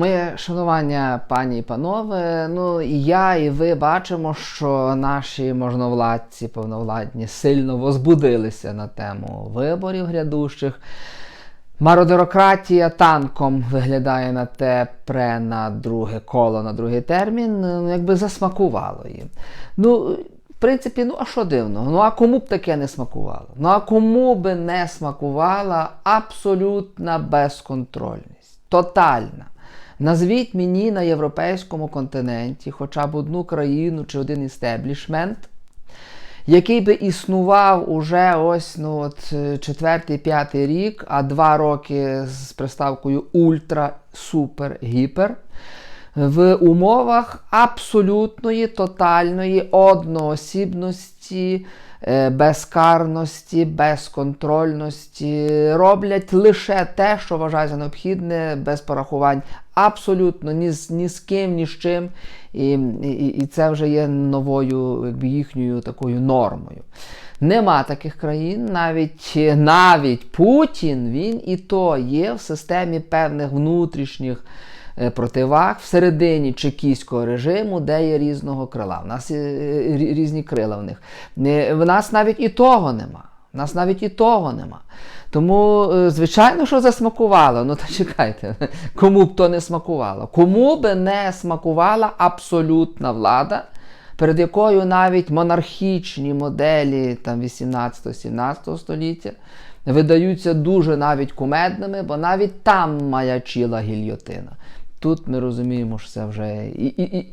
Моє шанування, пані і панове. Ну і я, і ви бачимо, що наші можновладці повновладні сильно возбудилися на тему виборів грядущих. Мародерократія танком виглядає на те пре на друге коло, на другий термін, ну, якби засмакувало їм. Ну, в принципі, ну а що дивно? Ну а кому б таке не смакувало? Ну а кому би не смакувала абсолютна безконтрольність, тотальна. Назвіть мені на європейському континенті хоча б одну країну чи один істеблішмент, який би існував уже ось ну от четвертий, п'ятий рік, а два роки з приставкою ультра, супер, гіпер. В умовах абсолютної тотальної одноосібності, безкарності, безконтрольності роблять лише те, що вважають необхідне, без порахувань абсолютно ні з, ні з ким, ні з чим. І, і, і це вже є новою якби, їхньою такою нормою. Нема таких країн, навіть навіть Путін, він і то є в системі певних внутрішніх е, противаг всередині чекійського режиму, де є різного крила. У нас є е, різні крила в них. Е, В нас навіть і того нема. У нас навіть і того нема. Тому, е, звичайно, що засмакувало. Ну то чекайте, кому б то не смакувало. Кому би не смакувала абсолютна влада, перед якою навіть монархічні моделі там 18-17 століття видаються дуже навіть кумедними, бо навіть там маячила гільйотина. Тут ми розуміємо, що це вже і, і, і,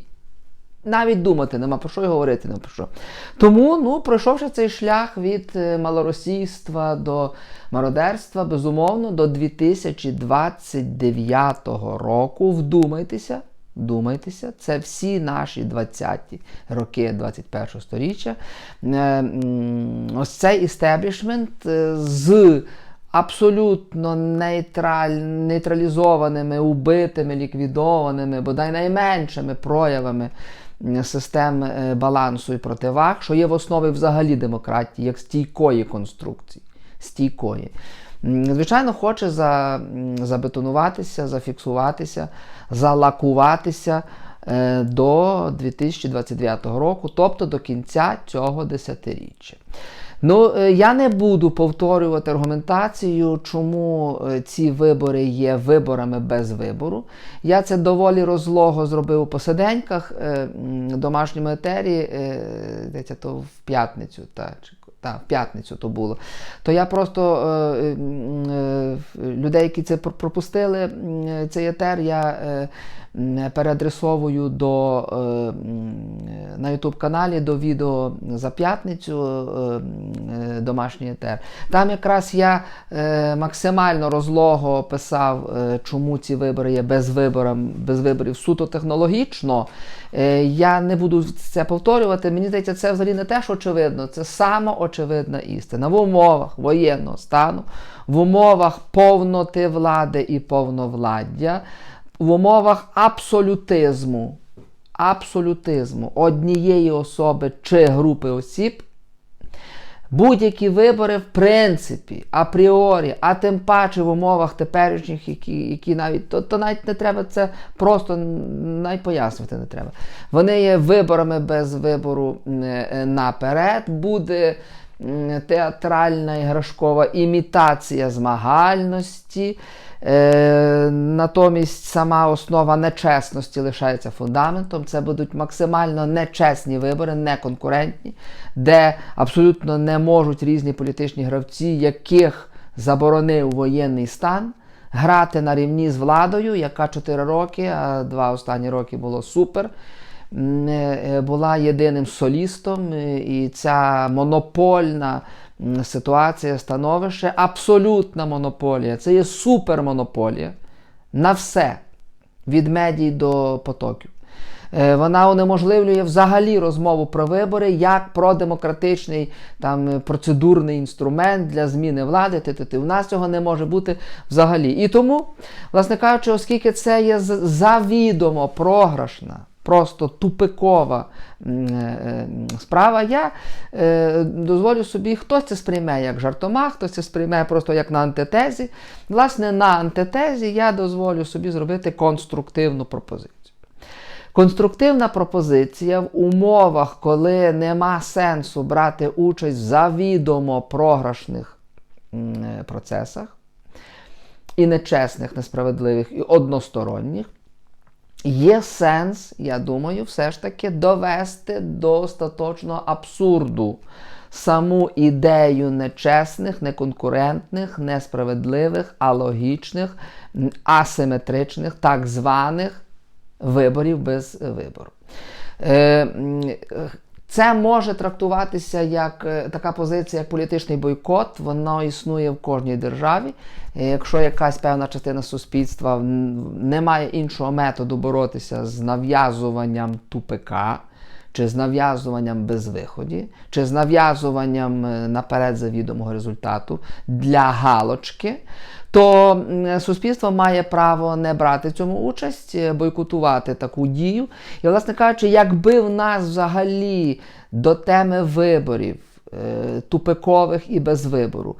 навіть думати нема про що і говорити нема про що. Тому, ну, пройшовши цей шлях від е, малоросійства до мародерства, безумовно, до 2029 року, вдумайтеся, вдумайтеся, це всі наші 20-ті роки 21 століття. Е, Ось цей істеблішмент е, з абсолютно нейтраль, нейтралізованими, убитими, ліквідованими, бодай найменшими проявами систем е, балансу і противаг, що є в основі взагалі демократії, як стійкої конструкції. Стійкої. Звичайно, хоче за, забетонуватися, зафіксуватися, залакуватися е, до 2029 року, тобто до кінця цього десятиріччя. Ну, е, я не буду повторювати аргументацію, чому е, ці вибори є виборами без вибору. Я це доволі розлого зробив у посиденьках е, домашньому етері, е, то в п'ятницю. Та, та, в п'ятницю то було. То я просто людей, які це пропустили, цей етер, я переадресовую до, е, на YouTube каналі до відео за п'ятницю е, е, домашній етер. Там якраз я максимально розлого описав, е, чому ці вибори є без, виборам, без виборів суто технологічно. Я не буду це повторювати. Мені здається, це взагалі не те, що очевидно, це самоочевидна істина. В умовах воєнного стану, в умовах повноти влади і повновладдя, в умовах абсолютизму, абсолютизму однієї особи чи групи осіб. Будь-які вибори, в принципі, апріорі, а тим паче в умовах теперішніх, які, які навіть то, то навіть не треба це просто навіть пояснювати не треба. Вони є виборами без вибору е, наперед. Буде театральна іграшкова імітація змагальності. Е, натомість сама основа нечесності лишається фундаментом. Це будуть максимально нечесні вибори, неконкурентні, де абсолютно не можуть різні політичні гравці, яких заборонив воєнний стан, грати на рівні з владою, яка 4 роки, а два останні роки було супер. Е, Була єдиним солістом, е, і ця монопольна ситуація, становище, абсолютна монополія. Це є супермонополія на все від медій до потоків. Е, Вона унеможливлює взагалі розмову про вибори як про демократичний там процедурний інструмент для зміни влади. Ти-ти-ти. У нас цього не може бути взагалі. І тому, власне кажучи, оскільки це є завідомо програшна, просто тупикова е, справа. Я е, дозволю собі, хтось це сприйме як жартома, хтось це сприйме просто як на антитезі. Власне, на антитезі я дозволю собі зробити конструктивну пропозицію. Конструктивна пропозиція в умовах, коли нема сенсу брати участь в завідомо програшних е, процесах і нечесних, несправедливих, і односторонніх, є сенс, я думаю, все ж таки довести до остаточного абсурду саму ідею нечесних, неконкурентних, несправедливих, алогічних, асиметричних, так званих виборів без вибору. Це може трактуватися як е, така позиція, як політичний бойкот. Воно існує в кожній державі. Якщо якась певна частина суспільства не має іншого методу боротися з нав'язуванням тупика, чи з нав'язуванням безвиході, чи з нав'язуванням е, наперед завідомого результату для галочки, то суспільство має право не брати цьому участь, е, бойкотувати таку дію. І, власне кажучи, якби в нас взагалі до теми виборів е, тупикових і без вибору,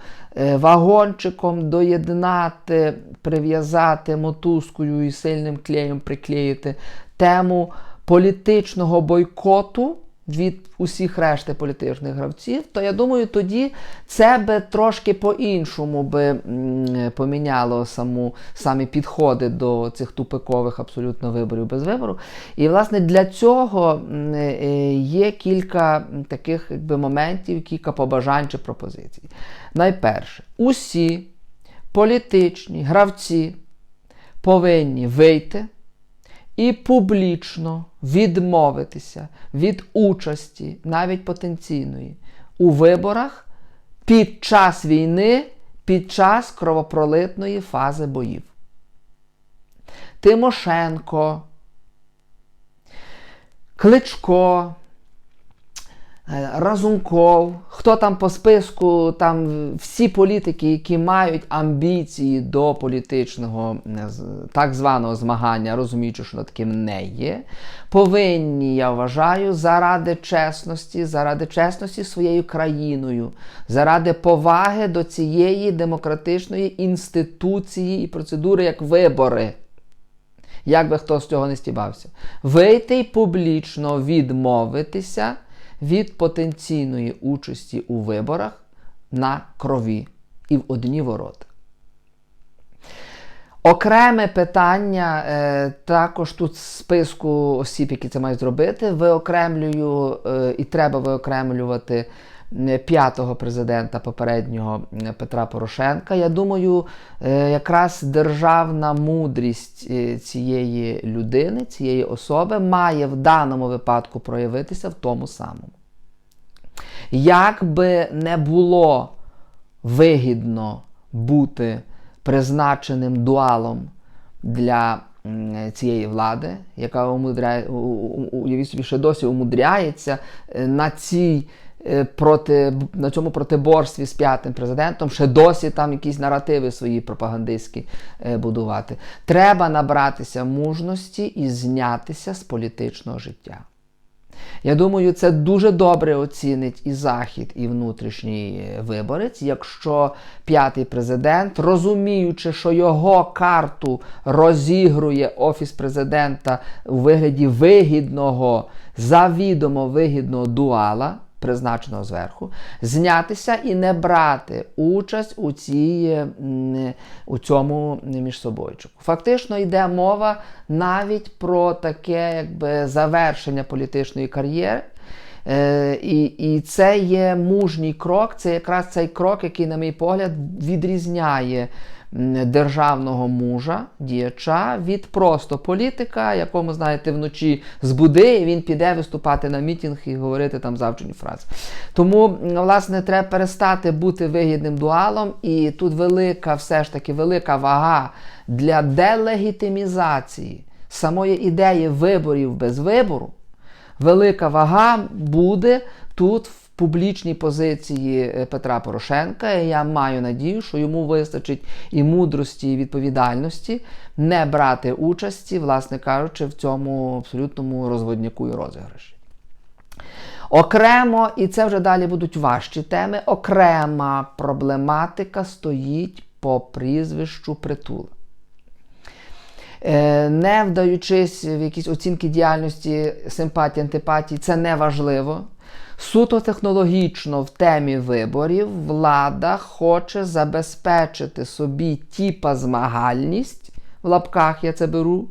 вагончиком доєднати, прив'язати мотузкою і сильним клеєм приклеїти тему політичного бойкоту від усіх решти політичних гравців, то я думаю, тоді це би трошки по-іншому би поміняло саму, самі підходи до цих тупикових абсолютно виборів без вибору. І, власне, для цього е, є кілька таких якби, моментів, кілька побажань чи пропозицій. Найперше, усі політичні гравці повинні вийти і публічно відмовитися від участі, навіть потенційної, у виборах під час війни, під час кровопролитної фази боїв. Тимошенко, Кличко, Разумков, хто там по списку, там всі політики, які мають амбіції до політичного е, так званого змагання, розуміючи, що таким не є, повинні, я вважаю, заради чесності, заради чесності своєю країною, заради поваги до цієї демократичної інституції і процедури, як вибори. Як би хто з цього не стібався, вийти й публічно відмовитися від потенційної участі у виборах на крові і в одні ворота. Окреме питання, е, також тут з списку осіб, які це мають зробити, виокремлюю е, і треба виокремлювати п'ятого президента попереднього е, Петра Порошенка. Я думаю, е, якраз державна мудрість е, цієї людини, цієї особи має в даному випадку проявитися в тому самому. Як би не було вигідно бути призначеним дуалом для цієї влади, яка умудряє, уявіть собі, ще досі умудряється е, на цій е, проти, на цьому протиборстві з п'ятим президентом ще досі там якісь наративи свої пропагандистські е, будувати. Треба набратися мужності і знятися з політичного життя. Я думаю, це дуже добре оцінить і захід, і внутрішній е, виборець, якщо п'ятий президент, розуміючи, що його карту розігрує офіс президента у вигляді вигідного, завідомо вигідного дуала. Призначеного зверху, знятися і не брати участь у, цій, у цьому міжсобойчику. Фактично йде мова навіть про таке якби, завершення політичної кар'єри. Е, і, і це є мужній крок, це якраз цей крок, який, на мій погляд, відрізняє державного мужа, діяча від просто політика, якому, знаєте, вночі збуди, і він піде виступати на мітинг і говорити там завчені фрази. Тому, власне, треба перестати бути вигідним дуалом, і тут велика, все ж таки, велика вага для делегітимізації самої ідеї виборів без вибору велика вага буде тут в публічній позиції е, Петра Порошенка. І я маю надію, що йому вистачить і мудрості, і відповідальності не брати участі, власне кажучи, в цьому абсолютному розводняку і розіграші. Окремо, і це вже далі будуть важчі теми, окрема проблематика стоїть по прізвищу Притула. Е, Не вдаючись в якісь оцінки діяльності симпатії, антипатії, це не важливо. Суто технологічно в темі виборів влада хоче забезпечити собі тіпа змагальність, в лапках я це беру,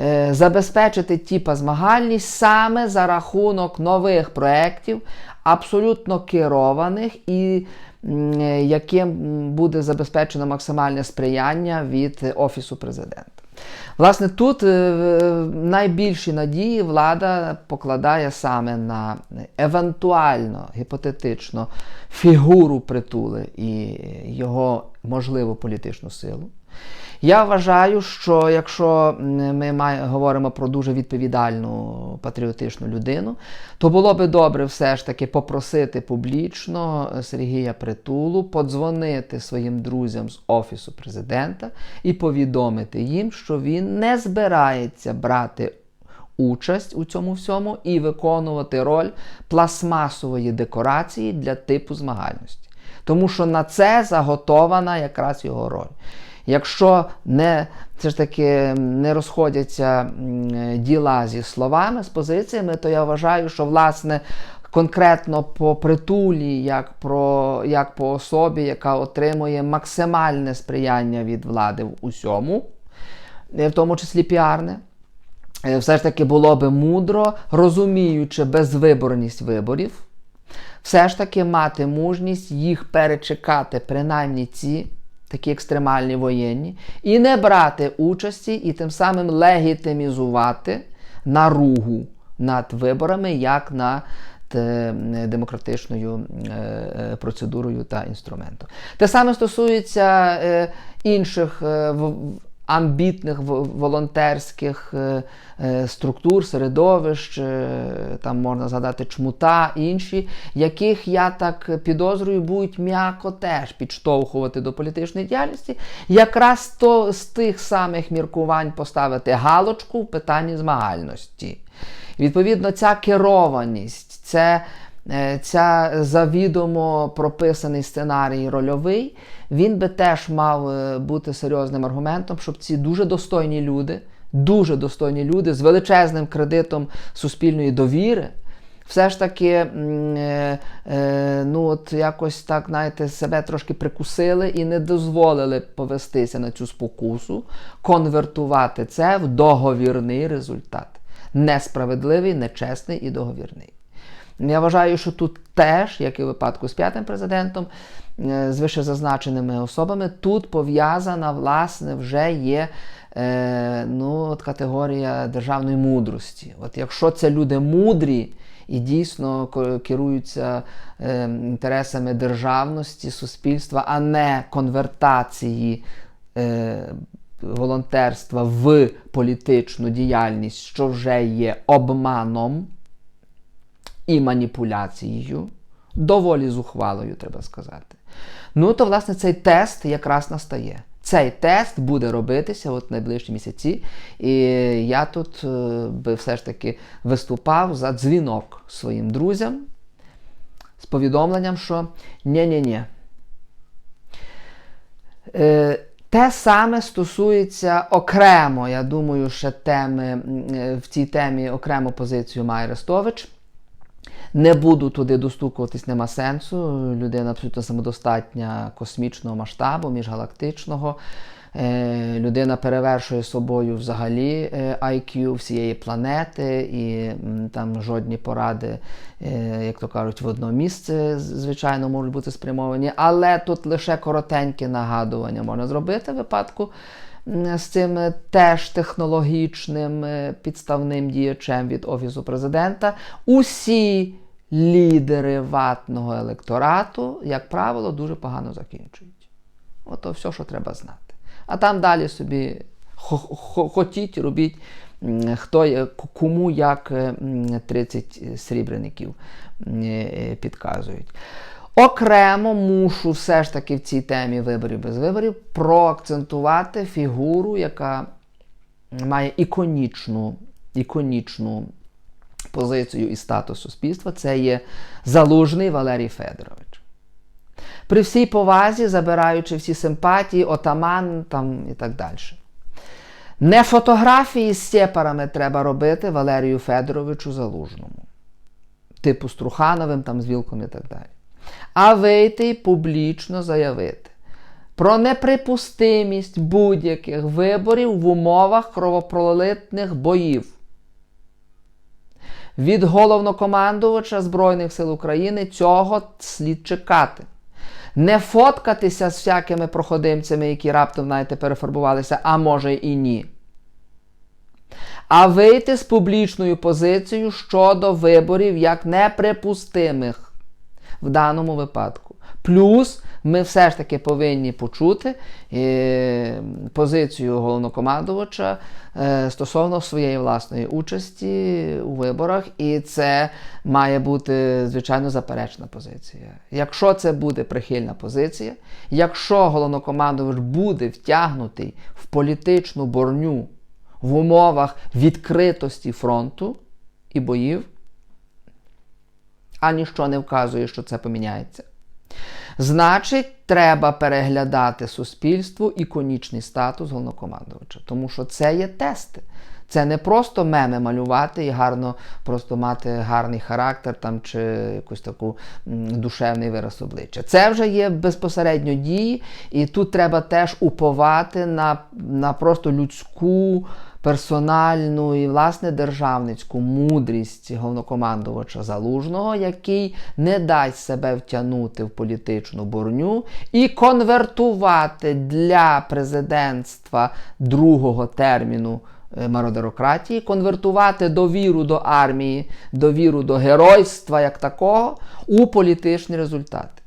е, забезпечити тіпа змагальність саме за рахунок нових проєктів, абсолютно керованих і яким буде забезпечено максимальне сприяння від Офісу президента. Власне, тут е, найбільші надії влада покладає саме на евентуально гіпотетично фігуру притули і його можливу політичну силу. Я вважаю, що якщо ми має, говоримо про дуже відповідальну патріотичну людину, то було би добре все ж таки попросити публічно Сергія Притулу подзвонити своїм друзям з Офісу президента і повідомити їм, що він не збирається брати участь у цьому всьому і виконувати роль пластмасової декорації для типу змагальності. Тому що на це заготована якраз його роль. Якщо не все ж таки не розходяться діла зі словами, з позиціями, то я вважаю, що власне конкретно по притулі, як про, як по особі, яка отримує максимальне сприяння від влади в усьому, в тому числі піарне. Все ж таки було би мудро, розуміючи безвиборність виборів, все ж таки мати мужність їх перечекати, принаймні ці такі екстремальні воєнні, і не брати участі, і тим самим легітимізувати наругу над виборами як над демократичною е, процедурою та інструментом. Те саме стосується е, інших е, амбітних волонтерських е, е, структур, середовищ, е, там можна згадати чмута, інші, яких я так підозрюю, будуть м'яко теж підштовхувати до політичної діяльності, якраз то з тих самих міркувань поставити галочку в питанні змагальності. Відповідно, ця керованість, це ця завідомо прописаний сценарій рольовий, він би теж мав е, бути серйозним аргументом, щоб ці дуже достойні люди, дуже достойні люди з величезним кредитом суспільної довіри. Все ж таки, е, е, ну от якось так, знаєте, себе трошки прикусили і не дозволили повестися на цю спокусу, конвертувати це в договірний результат. Несправедливий, нечесний і договірний. Я вважаю, що тут теж, як і у випадку з п'ятим президентом, е, з вищезазначеними особами, тут пов'язана, власне, вже є е, ну, от категорія державної мудрості. От Якщо це люди мудрі і дійсно керуються е, інтересами державності, суспільства, а не конвертації. Е, Волонтерства в політичну діяльність, що вже є обманом, і маніпуляцією, доволі зухвалою, треба сказати. Ну, то, власне, цей тест якраз настає. Цей тест буде робитися от найближчі місяці. І я тут е, би все ж таки виступав за дзвінок своїм друзям з повідомленням, що ні-ні-ні. Е, те саме стосується окремо, я думаю, ще теми е, в цій темі окрему позицію має Арестович. Не буду туди достукуватись, нема сенсу. Людина абсолютно самодостатня космічного масштабу, міжгалактичного. Е, людина перевершує собою взагалі IQ е, всієї планети, і там жодні поради, е, як то кажуть, в одно місце, звичайно, можуть бути спрямовані. Але тут лише коротеньке нагадування можна зробити в випадку з цим теж технологічним підставним діячем від Офісу президента. Усі лідери ватного електорату, як правило, дуже погано закінчують. Ото все, що треба знати. А там далі собі хотіть, робіть хто, кому як е, 30 срібреників е, підказують. Окремо мушу все ж таки в цій темі виборів без виборів проакцентувати фігуру, яка має іконічну, іконічну позицію і статус суспільства. Це є залужний Валерій Федорович. При всій повазі, забираючи всі симпатії, отаман там і так далі. Не фотографії з сепарами треба робити Валерію Федоровичу Залужному, типу з Трухановим, там, з Вілком і так далі. А вийти і публічно заявити про неприпустимість будь-яких виборів в умовах кровопролитних боїв від головнокомандувача Збройних сил України цього слід чекати. Не фоткатися з всякими проходимцями, які раптом, знаєте, перефарбувалися, а може і ні. А вийти з публічною позицією щодо виборів як неприпустимих в даному випадку. Плюс ми все ж таки повинні почути е, позицію головнокомандувача е, стосовно своєї власної участі у виборах, і це має бути звичайно заперечна позиція. Якщо це буде прихильна позиція, якщо головнокомандувач буде втягнутий в політичну борню в умовах відкритості фронту і боїв, а ніщо не вказує, що це поміняється. Значить, треба переглядати суспільству іконічний статус головнокомандувача, тому що це є тести. Це не просто меми малювати і гарно просто мати гарний характер там чи якусь таку душевний вираз обличчя. Це вже є безпосередньо дії, і тут треба теж уповати на, на просто людську, персональну і власне державницьку мудрість головнокомандувача Залужного, який не дасть себе втягнути в політичну борню і конвертувати для президентства другого терміну е, мародерократії, конвертувати довіру до армії, довіру до геройства як такого у політичні результати.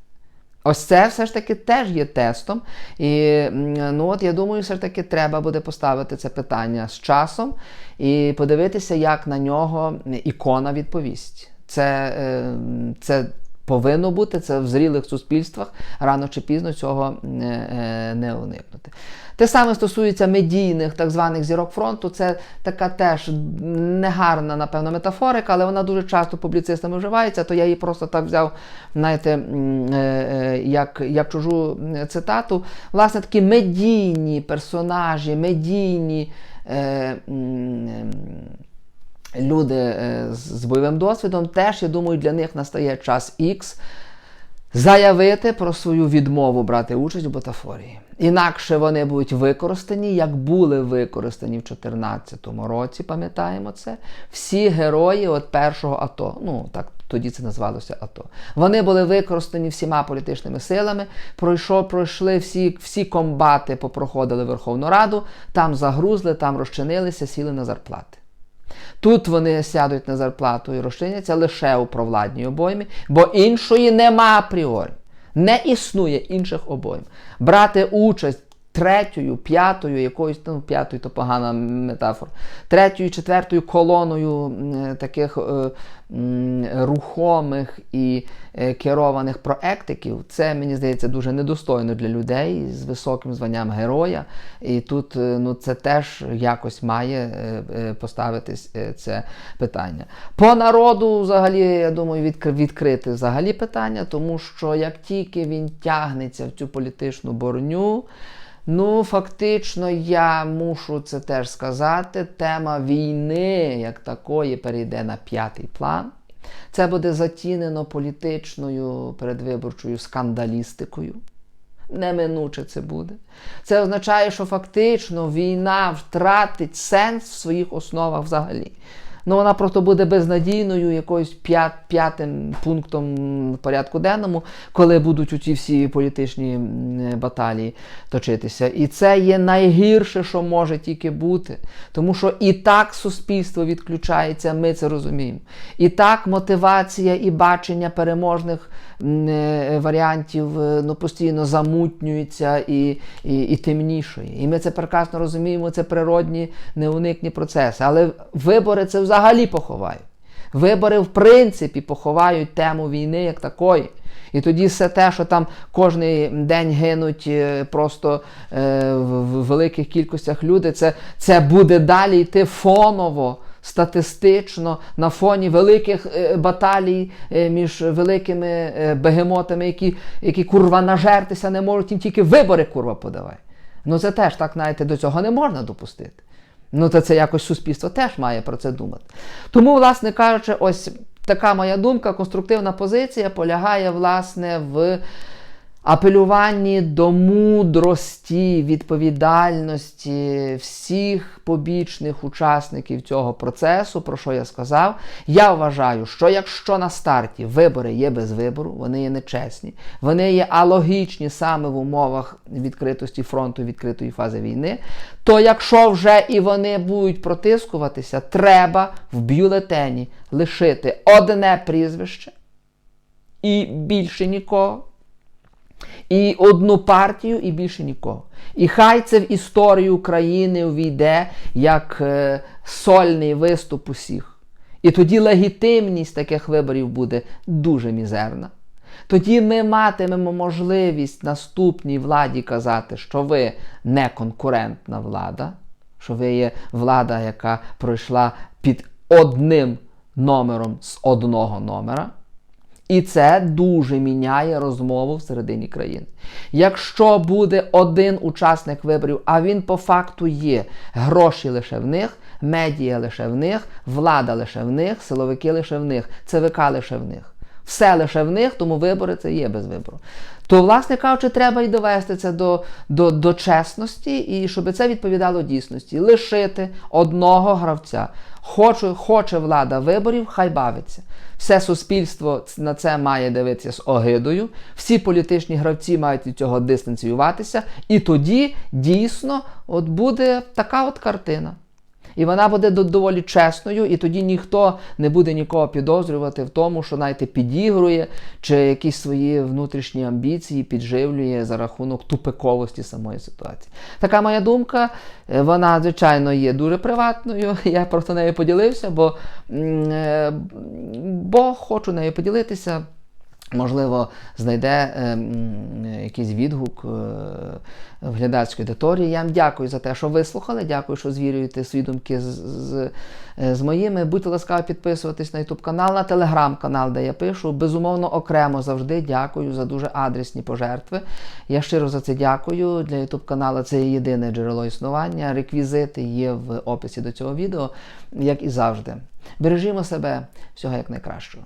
Ось це все ж таки теж є тестом. І ну от я думаю, все ж таки треба буде поставити це питання з часом і подивитися, як на нього ікона відповість. Це, е, це повинно бути, це в зрілих суспільствах рано чи пізно цього е, е, не уникнути. Те саме стосується медійних так званих зірок фронту. Це така теж негарна, напевно, метафорика, але вона дуже часто публіцистами вживається, то я її просто так взяв, знаєте, е, як, як чужу цитату. Власне, такі медійні персонажі, медійні. Е, люди е, з бойовим досвідом, теж, я думаю, для них настає час X заявити про свою відмову брати участь у бутафорії. Інакше вони будуть використані, як були використані в 2014 році, пам'ятаємо це. Всі герої от першого АТО. Ну так тоді це називалося АТО. Вони були використані всіма політичними силами. Пройшов, пройшли всі, всі комбати, попроходили Верховну Раду, там загрузли, там розчинилися, сіли на зарплати. Тут вони сядуть на зарплату і розчиняться лише у провладній обоймі, бо іншої нема апріорі. Не існує інших обойм. Брати участь третьою, п'ятою, якоюсь, ну, п'ятою то погана метафора, третьою, четвертою колоною таких е, рухомих і е, керованих проектиків, це, мені здається, дуже недостойно для людей з високим званням героя. І тут е, ну, це теж якось має е, е, поставитись е, це питання. По народу, взагалі, я думаю, відкри- відкрити взагалі питання, тому що як тільки він тягнеться в цю політичну борню, Ну, фактично, я мушу це теж сказати. Тема війни як такої перейде на п'ятий план. Це буде затінено політичною передвиборчою скандалістикою. Неминуче це буде. Це означає, що фактично війна втратить сенс в своїх основах взагалі. Ну, вона просто буде безнадійною якоюсь п'ят, п'ятим пунктом в порядку денному, коли будуть оці всі політичні баталії точитися. І це є найгірше, що може тільки бути. Тому що і так суспільство відключається, ми це розуміємо. І так мотивація і бачення переможних е, варіантів е, ну, постійно замутнюється і, і, і темнішає. І ми це прекрасно розуміємо, це природні неуникні процеси. Але вибори це взагалі поховають. Вибори, в принципі, поховають тему війни як такої. І тоді все те, що там кожен день гинуть е, просто е, в, великих кількостях люди, це, це буде далі йти фоново, статистично, на фоні великих е, баталій між великими бегемотами, які, які курва нажертися не можуть, їм тільки вибори курва подавай. Ну це теж так, знаєте, до цього не можна допустити. Ну, то це якось суспільство теж має про це думати. Тому, власне кажучи, ось така моя думка, конструктивна позиція полягає, власне, в апелюванні до мудрості, відповідальності всіх побічних учасників цього процесу, про що я сказав. Я вважаю, що якщо на старті вибори є без вибору, вони є нечесні, вони є алогічні саме в умовах відкритості фронту, відкритої фази війни, то якщо вже і вони будуть протискуватися, треба в бюлетені лишити одне прізвище і більше нікого. І одну партію, і більше нікого. І хай це в історію України увійде як е, сольний виступ усіх. І тоді легітимність таких виборів буде дуже мізерна. Тоді ми матимемо можливість наступній владі казати, що ви не конкурентна влада, що ви є влада, яка пройшла під одним номером з одного номера. І це дуже міняє розмову всередині країни. Якщо буде один учасник виборів, а він по факту є, гроші лише в них, медіа лише в них, влада лише в них, силовики лише в них, ЦВК лише в них. Все лише в них, тому вибори це є без вибору. То, власне кажучи, треба і довести це до, до, до чесності, і щоб це відповідало дійсності. Лишити одного гравця. Хоче, хоче влада виборів, хай бавиться. Все суспільство на це має дивитися з огидою. Всі політичні гравці мають від цього дистанціюватися. І тоді дійсно от буде така от картина. І вона буде доволі чесною, і тоді ніхто не буде нікого підозрювати в тому, що знаєте, підігрує чи якісь свої внутрішні амбіції підживлює за рахунок тупиковості самої ситуації. Така моя думка, Е, вона, звичайно, є дуже приватною. Я просто нею поділився, бо, е, бо хочу нею поділитися. Можливо, знайде е, якийсь відгук е, в глядацькій аудиторії. Я вам дякую за те, що вислухали. Дякую, що звірюєте свої думки з, з, е, з моїми. Будьте ласкаві підписуватись на YouTube канал, на телеграм-канал, де я пишу. Безумовно, окремо завжди дякую за дуже адресні пожертви. Я щиро за це дякую. Для YouTube каналу це є єдине джерело існування. Реквізити є в описі до цього відео, як і завжди. Бережімо себе, всього як найкращого.